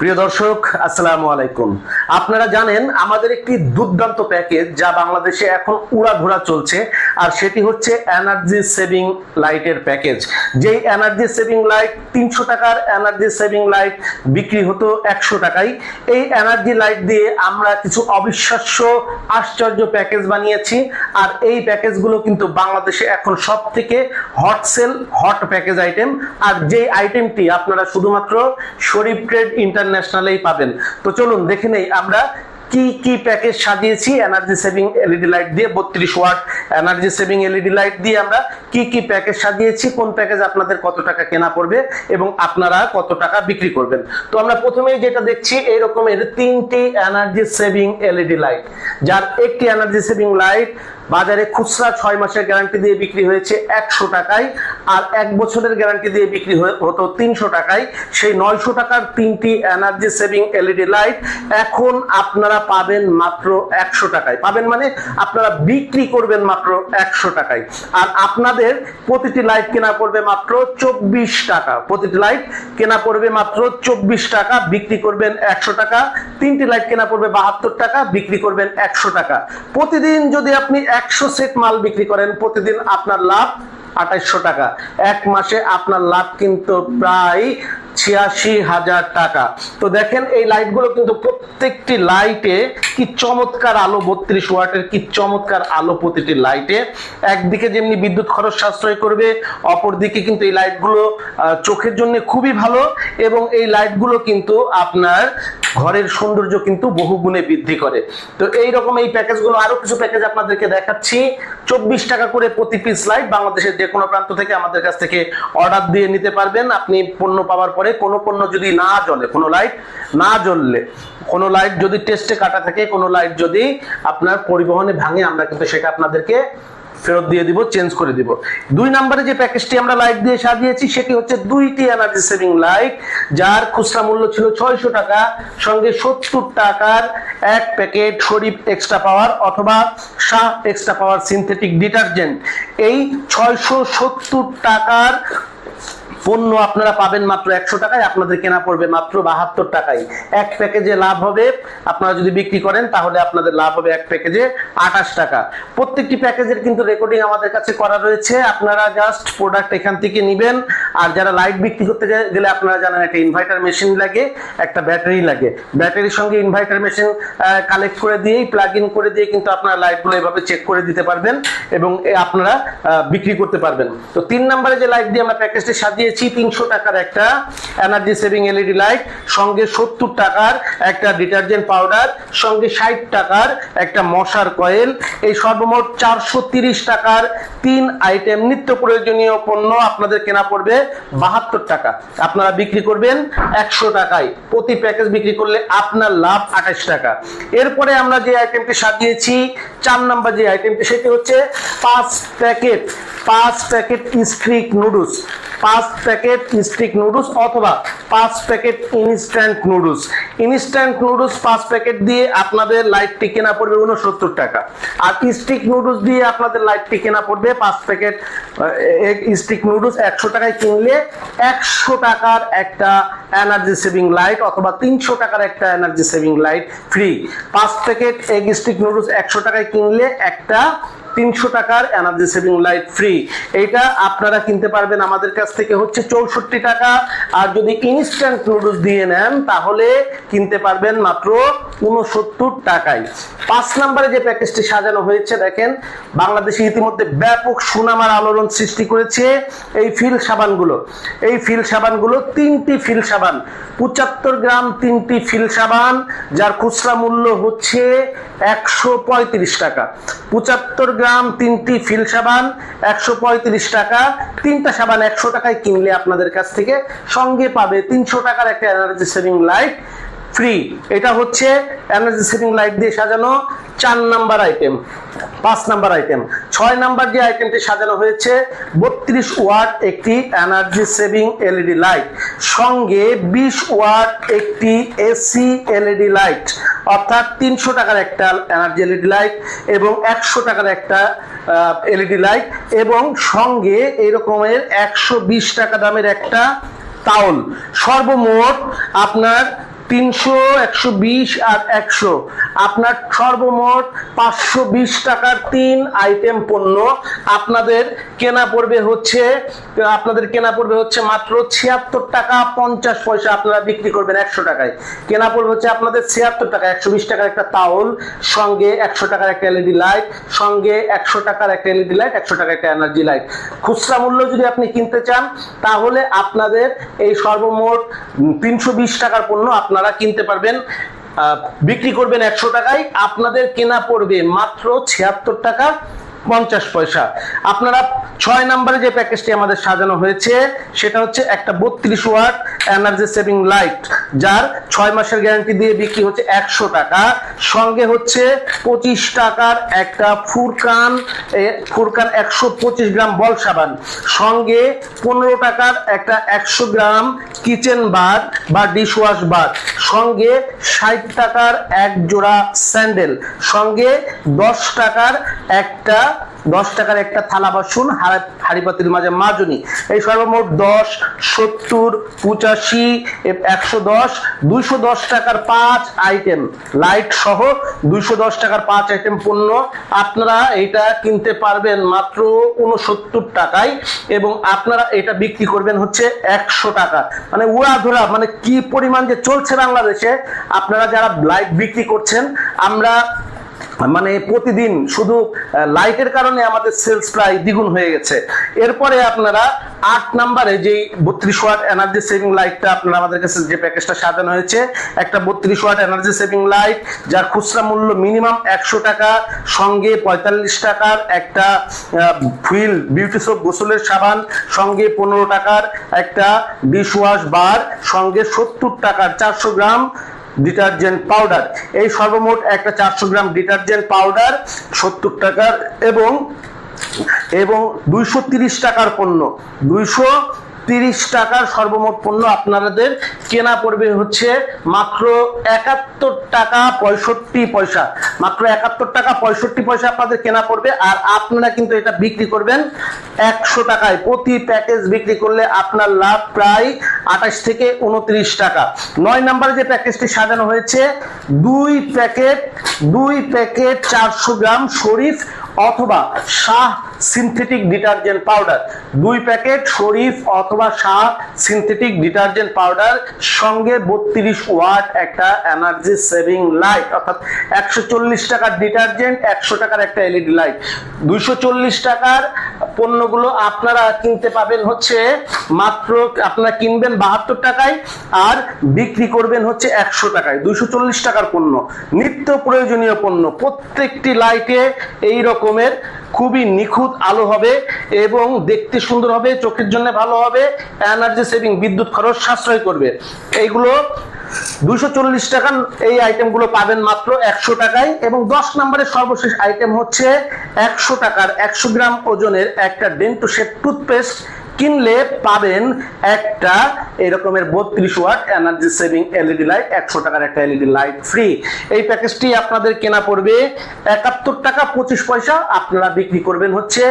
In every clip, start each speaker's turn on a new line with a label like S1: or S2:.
S1: প্রিয় দর্শক, আসসালামু আলাইকুম। আপনারা জানেন, আমাদের একটি দুর্দান্ত প্যাকেজ যা বাংলাদেশে এখন উড়াধুরা চলছে, আর সেটি হচ্ছে এনার্জি সেভিং লাইটের প্যাকেজ। যেই এনার্জি সেভিং লাইট তিনশো টাকার এনার্জি সেভিং লাইট বিক্রি হতো একশো টাকায়। এই এনার্জি লাইট দিয়ে আমরা কিছু অবিশ্বাস্য, আশ্চর্য প্যাকেজ বানিয়েছি, আর এই প্যাকেজগুলো কিন্তু বাংলাদেশে এখন সব থেকে hot sale hot package item আর যেই আইটেমটি আপনারা শুধুমাত্র শরীফ ট্রেড ইন্টারন্যাশনালেই পাবেন। তো চলুন, দেখে নেই আমরা কি কি প্যাকেজ সাজিয়েছি এনার্জি সেভিং এলইডি লাইট দিয়ে, বত্রিশ watt energy saving LED light দিয়ে আমরা কি কি প্যাকেজ সাজিয়েছি, কোন প্যাকেজ আপনাদের কত টাকা কেনা পড়বে এবং আপনারা কত টাকা বিক্রি করবেন। তো আমরা প্রথমেই যেটা দেখছি এই রকমের তিনটি এনার্জি সেভিং এলইডি লাইট যার একটি এনার্জি সেভিং লাইট বাজারে খুচরা ছয় মাসের গ্যারান্টি দিয়ে বিক্রি হয়েছে একশো টাকায়, আর এক বছরের গ্যারান্টি দিয়ে বিক্রি হতো তিনশো টাকায়। সেই নয়শো টাকার তিনটি এনার্জি সেভিং এলইডি লাইট এখন আপনারা পাবেন মাত্র একশো টাকায়। পাবেন মানে আপনারা বিক্রি করবেন মাত্র একশো টাকায়। আর আপনাদের প্রতিটি লাইট কেনা পড়বে মাত্র চব্বিশ টাকা। প্রতিটি লাইট কেনা পড়বে মাত্র চব্বিশ টাকা, বিক্রি করবেন একশো টাকা। তিনটি লাইট কেনা পড়বে বাহাত্তর টাকা, বিক্রি করবেন একশো টাকা। প্রতিদিন যদি আপনি একশো সেট মাল বিক্রি করেন, প্রতিদিন আপনার লাভ আঠাইশশো টাকা। এক মাসে আপনার লাভ কিন্তু প্রায় ছিয়াশি হাজার টাকা। তো দেখেন এই লাইটগুলো কিন্তু প্রত্যেকটি লাইটে কি চমৎকার আলো, বত্রিশ ওয়াটের কি চমৎকার আলো প্রতিটি লাইটে। একদিকে যেমনি বিদ্যুৎ খরচ সাশ্রয় করবে, অপরদিকে কিন্তু এই লাইটগুলো চোখের জন্য খুবই ভালো এবং এই লাইটগুলো কিন্তু আপনার ঘরের সৌন্দর্য কিন্তু বহু গুণে বৃদ্ধি করে। তো এই রকম এই প্যাকেজগুলো আরও কিছু প্যাকেজ আপনাদেরকে দেখাচ্ছি। চব্বিশ টাকা করে প্রতি পিস লাইট বাংলাদেশের যে কোনো প্রান্ত থেকে আমাদের কাছ থেকে অর্ডার দিয়ে নিতে পারবেন। আপনি পণ্য পাওয়ার পরে কোনো পণ্য যদি না জ্বলে, কোনো লাইট না জ্বললে, কোনো লাইট যদি টেস্টে কাটা থাকে, কোনো লাইট যদি আপনার পরিবহনে ভাঙে, আমরা কিন্তু সেটা আপনাদেরকে ফেরত দিয়ে দিব চেঞ্জ করে দিব। দুই নম্বরে যে প্যাকেজটি আমরা লাইট দিয়ে সাজিয়েছি, সেটি হচ্ছে দুইটি এনার্জি সেভিং লাইট যার খুচরা মূল্য ছিল ছয়শো টাকা, সঙ্গে সত্তর টাকার এক প্যাকেট শরীফ এক্সট্রা পাওয়ার অথবা Shah extra power synthetic detergent এই ছয়শো সত্তর টাকার পণ্য আপনারা পাবেন মাত্র একশো টাকায়, আপনাদের কেনা পড়বে মাত্র বাহাত্তর টাকায়। এক প্যাকেজে লাভ হবে, আপনারা যদি বিক্রি করেন, তাহলে আপনাদের লাভ হবে এক প্যাকেজে আঠাশ টাকা। প্রত্যেকটি প্যাকেজের কিন্তু রেকর্ডিং আমাদের কাছে করা রয়েছে। আপনারা জাস্ট প্রোডাক্ট এখান থেকে নিবেন। আর যারা লাইট বিক্রি করতে গেলে আপনারা জানেন একটা ইনভার্টার মেশিন লাগে, একটা ব্যাটারি লাগে। ব্যাটারির সঙ্গে ইনভার্টার মেশিন কালেক্ট করে দিয়েই প্লাগ ইন করে দিয়ে কিন্তু আপনারা লাইটগুলো এভাবে চেক করে দিতে পারবেন এবং আপনারা বিক্রি করতে পারবেন। তো তিন নম্বরে যে লাইট দিয়ে আমরা প্যাকেজটি সাজিয়েছি, তিনশো টাকার একটা এনার্জি সেভিং এলইডি লাইট সঙ্গে সত্তর টাকার একটা ডিটারজেন্ট পাউডার সঙ্গে ষাট টাকার একটা মশার কয়েল এই সর্বমোট চারশো টাকার তিন আইটেম নিত্য প্রয়োজনীয় পণ্য আপনাদের কেনা পড়বে। বাহাত্তর টাকা। আপনারা বিক্রি করবেন একশো টাকায়। প্রতি প্যাকেজ বিক্রি করলে আপনার লাভ আঠাশ টাকা। এরপরে আমরা যে আইটেমটি সাজিয়েছি, চার নাম্বার যে আইটেমটি সেটি হচ্ছে পাঁচ প্যাকেট পাঁচ প্যাকেট স্ট্রিক নুডলস, পাঁচ প্যাকেট স্টিক নুডলস অথবা পাঁচ packet instant noodles. Instant noodles পাঁচ প্যাকেট দিয়ে আপনাদের লাইটটি কেনা পড়বে উনসত্তর টাকা। আর স্টিক নুডলস দিয়ে আপনাদের লাইটটি কেনা পড়বে পাঁচ প্যাকেট স্টিক নুডলস একশো টাকায় কিনলে একশো টাকার একটা এনার্জি সেভিং লাইট অথবা তিনশো টাকার একটা এনার্জি সেভিং লাইট ফ্রি পাঁচ প্যাকেট এগ স্টিক নুডলস একশো টাকায় কিনলে একটা তিনশো টাকার এনার্জি সেভিং লাইট ফ্রি এইটা আপনারা কিনতে পারবেন আমাদের কাছ থেকে হচ্ছে চৌষট্টি টাকা। আর যদি ইনস্ট্যান্ট নুডলস দিয়ে নেন, তাহলে কিনতে পারবেন মাত্র উনসত্তর টাকায়। পাঁচ নম্বরে যে প্যাকেজটি সাজানো হয়েছে, দেখেন, বাংলাদেশে ইতিমধ্যে ব্যাপক সুনামার আলোড়ন সৃষ্টি করেছে এই ফিল সাবানগুলো। এই ফিল সাবানগুলো তিনটি ফিল সাবান, পঁচাত্তর গ্রাম তিনটি ফিল সাবান, যার খুচরা মূল্য হচ্ছে একশো পঁয়ত্রিশ টাকা। পঁচাত্তর গ্রাম তিনটি ফিল সাবান, একশো পঁয়ত্রিশ টাকা। তিনটা সাবান একশো টাকায় কিনলে আপনাদের কাছ থেকে সঙ্গে পাবে তিনশো টাকার একটা এনার্জি সেভিং লাইট ফ্রি এটা হচ্ছে এনার্জি সেভিং লাইট দিয়ে সাজানো চার নাম্বার আইটেম পাঁচ নাম্বার আইটেম ছয় নাম্বার যে আইটেমটি সাজানো হয়েছে, বত্রিশ ওয়াট একটি এনার্জি সেভিং এলইডি লাইট সঙ্গে বিশ ওয়াট একটি এসি এলইডি লাইট অর্থাৎ তিনশো টাকার একটা এনার্জি এলইডি লাইট এবং একশো টাকার একটা এলইডি লাইট এবং সঙ্গে এরকমের একশো বিশ টাকা দামের একটা তাওল সর্বমোট আপনার তিনশো, একশো বিশ আর একশো। আপনার সর্বমোট পাঁচশো বিশ টাকার তিন আইটেম পণ্য। আপনাদের কেনা পড়বে হচ্ছে, আপনাদের কেনা পড়বে হচ্ছে মাত্র ছিয়াত্তর টাকা পঞ্চাশ পয়সা আপনারা বিক্রি করবেন একশো টাকায়। কেনা পড়বে হচ্ছে আপনাদের ছিয়াত্তর টাকা, একশো বিশ টাকার একটা তাওল সঙ্গে একশো টাকার একটা এলইডি লাইট, সঙ্গে একশো টাকার একটা এলইডি লাইট, একশো টাকার একটা এনার্জি লাইট। খুচরা মূল্য যদি আপনি কিনতে চান, তাহলে আপনাদের এই সর্বমোট তিনশো বিশ টাকার পণ্য আপনারা কিনতে পারবেন বিক্রি করবেন একশো টাকায়। আপনাদের কেনা পড়বে মাত্র ছিয়াত্তর টাকা। পঞ্চাশ পয়সা। আপনারা ছয় নম্বরে যে প্যাকেজটি আমাদের সাজানো হয়েছে, সেটা হচ্ছে একটা বত্রিশ ওয়াট এনার্জি সেভিং লাইট, যার ছয় মাসের গ্যারান্টি দিয়ে বিক্রি হচ্ছে একশো টাকা। সঙ্গে হচ্ছে পঁচিশ টাকার একটা ফুরকান ফুরকান একশো পঁচিশ গ্রাম বল সাবান। সঙ্গে পনেরো টাকার একটা একশো গ্রাম কিচেন বার বা ডিশ ওয়াশ বার। সঙ্গে ষাট টাকার এক জোড়া স্যান্ডেল। সঙ্গে দশ টাকার একটা দশ টাকার একটা থালা বাসন হাড়ি পাতির মাঝে মাজনি। এই সর্বমোট দশ, সত্তর, পঁচাশি, একশো দশ, দুইশো দশ টাকার পাঁচ আইটেম লাইট সহ দুইশো দশ টাকার পাঁচ আইটেম পণ্য আপনারা এটা কিনতে পারবেন মাত্র উনসত্তর টাকায় এবং আপনারা এটা বিক্রি করবেন হচ্ছে একশো টাকা। মানে উড়াধুরা মানে কি পরিমাণ যে চলছে বাংলাদেশে, আপনারা যারা লাইট বিক্রি করছেন, আমরা মানে প্রতিদিন শুধু লাইটের কারণে আমাদের সেলস প্রায় দ্বিগুণ হয়ে গেছে। এরপরে আপনারা আট নাম্বারে যে বত্রিশ ওয়াট এনার্জি সেভিং লাইটটা আপনারা আমাদের কাছে যে প্যাকেজটা সাজানো হয়েছে, একটা বত্রিশ ওয়াট এনার্জি সেভিং লাইট যার খুচরা মূল্য মিনিমাম একশো টাকা, সঙ্গে পঁয়তাল্লিশ টাকার একটা ফুইল বিউটি সোপ গোসলের সাবান, সঙ্গে পনেরো টাকার একটা ডিশ ওয়াশ বার সঙ্গে সত্তর টাকার চারশো গ্রাম ডিটারজেন্ট পাউডার। এই সর্বমোট একটা চারশো গ্রাম ডিটারজেন্ট পাউডার সত্তর টাকার এবং এবং দুইশো টাকার পণ্য। দুইশো তিরিশ টাকার সর্বমোট পণ্য আপনাদের কেনা পড়বে হচ্ছে মাত্র একাত্তর টাকা পঁয়ষট্টি পয়সা। মাত্র একাত্তর টাকা পঁয়ষট্টি পয়সা আপনাদের কেনা পড়বে আর আপনারা কিন্তু এটা বিক্রি করবেন একশো টাকায়। প্রতি প্যাকেজ বিক্রি করলে আপনার লাভ প্রায় আঠাশ থেকে উনত্রিশ টাকা। নয় নম্বরে যে প্যাকেজটি সাজানো হয়েছে, দুই প্যাকেট দুই প্যাকেট চারশো গ্রাম শরীফ অথবা শাহ সিনথেটিক ডিটারজেন্ট পাউডার দুই প্যাকেট শরীফ অথবা শাহ সিনথেটিক ডিটারজেন্ট পাউডার সঙ্গে বত্রিশ ওয়াট একটা এনার্জি সেভিং লাইট অর্থাৎ একশো চল্লিশ টাকার ডিটারজেন্ট একশো টাকার একটা এলইডি লাইট দুইশো চল্লিশ টাকার পণ্যগুলো আপনারা কিনতে পাবেন হচ্ছে মাত্র, আপনারা কিনবেন বাহাত্তর টাকায় আর বিক্রি করবেন হচ্ছে একশো টাকায়। দুইশো চল্লিশ টাকার পণ্য। নিত্য প্রয়োজনীয় পণ্য। প্রত্যেকটি লাইটে এই রকমের খুবই নিখুঁত আলো হবে এবং দেখতে সুন্দর হবে, চোখের জন্য ভালো হবে এনার্জি সেভিং বিদ্যুৎ খরচ সাশ্রয় করবে। এইগুলো দুইশো চল্লিশ টাকার এই আইটেমগুলো পাবেন মাত্র একশো টাকায় এবং দশ নম্বরের সর্বশেষ আইটেম হচ্ছে একশো টাকার একশো গ্রাম ওজনের একটা ডেন্টোশেপ টুথপেস্ট কিনলে পাবেন একটা এরকমের বত্রিশ watt energy saving LED light একশো টাকার একটা এলইডি লাইট ফ্রি এই প্যাকেজটি আপনাদের কেনা পড়বে একাত্তর টাকা পঁচিশ পয়সা, আপনারা বিক্রি করবেন হচ্ছে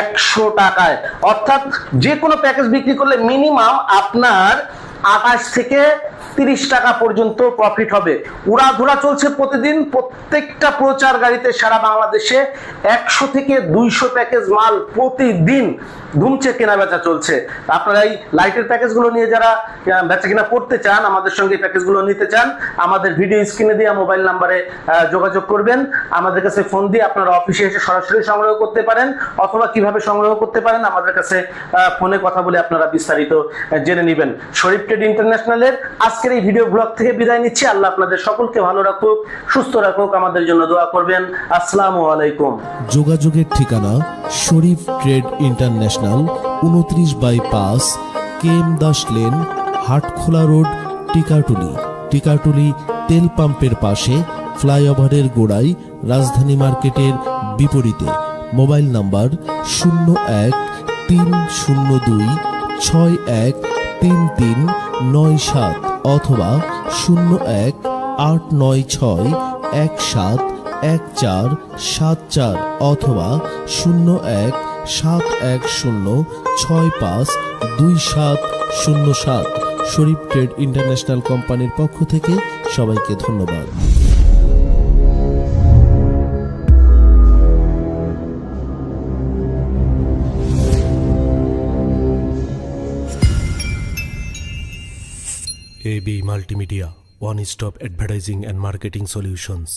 S1: একশো টাকায়। অর্থাৎ যে কোনো প্যাকেজ বিক্রি করলে মিনিমাম আপনার আকাশ থেকে তিরিশ টাকা পর্যন্ত প্রফিট হবে। উড়াধুরা চলছে প্রতিদিন, প্রত্যেকটা প্রচার গাড়িতে সারা বাংলাদেশে একশো থেকে দুইশো প্যাকেজ মাল প্রতিদিন ধুমছে কেনা বেচা চলছে। আপনারা এই লাইটের প্যাকেজগুলো নিয়ে যারা বেচা কিনা করতে চান, আমাদের সঙ্গে প্যাকেজগুলো নিতে চান, আমাদের ভিডিও স্ক্রিনে দিয়ে মোবাইল নাম্বারে যোগাযোগ করবেন। আমাদের কাছে ফোন দিয়ে আপনারা অফিসে এসে সরাসরি সংগ্রহ করতে পারেন, অথবা কীভাবে সংগ্রহ করতে পারেন, আমাদের কাছে ফোনে কথা বলে আপনারা বিস্তারিত জেনে নেবেন। শরীফ ট্রেড ইন্টারন্যাশনালের আজকের এই ভিডিও ব্লগ থেকে বিদায় নিচ্ছি। আল্লাহ আপনাদের সকলকে ভালো রাখুক, সুস্থ রাখুক, আমাদের জন্য দোয়া করবেন। আসসালামু আলাইকুম।
S2: যোগাযোগের ঠিকানা শরীফ ট্রেড ইন্টারন্যাশনাল, উনত্রিশ বাই পাঁচ, KM Das lane, Hatkhola road, Tikatuli. Tikatuli তেল পাম্পের পাশে, ফ্লাইওভারের গোড়ায়, রাজধানী মার্কেটের বিপরীতে। মোবাইল নাম্বার শূন্য এক তিন শূন্য দুই ছয় এক তিন তিন নয় সাত অথবা শূন্য এক আট নয় ছয় এক সাত এক চার সাত চার অথবা শূন্য এক সাত এক শূন্য ছয় পাঁচ দুই সাত শূন্য সাত শরীফ ট্রেড ইন্টারন্যাশনাল কোম্পানির পক্ষ থেকে সবাইকে ধন্যবাদ
S3: AB Multimedia, one stop advertising and marketing solutions.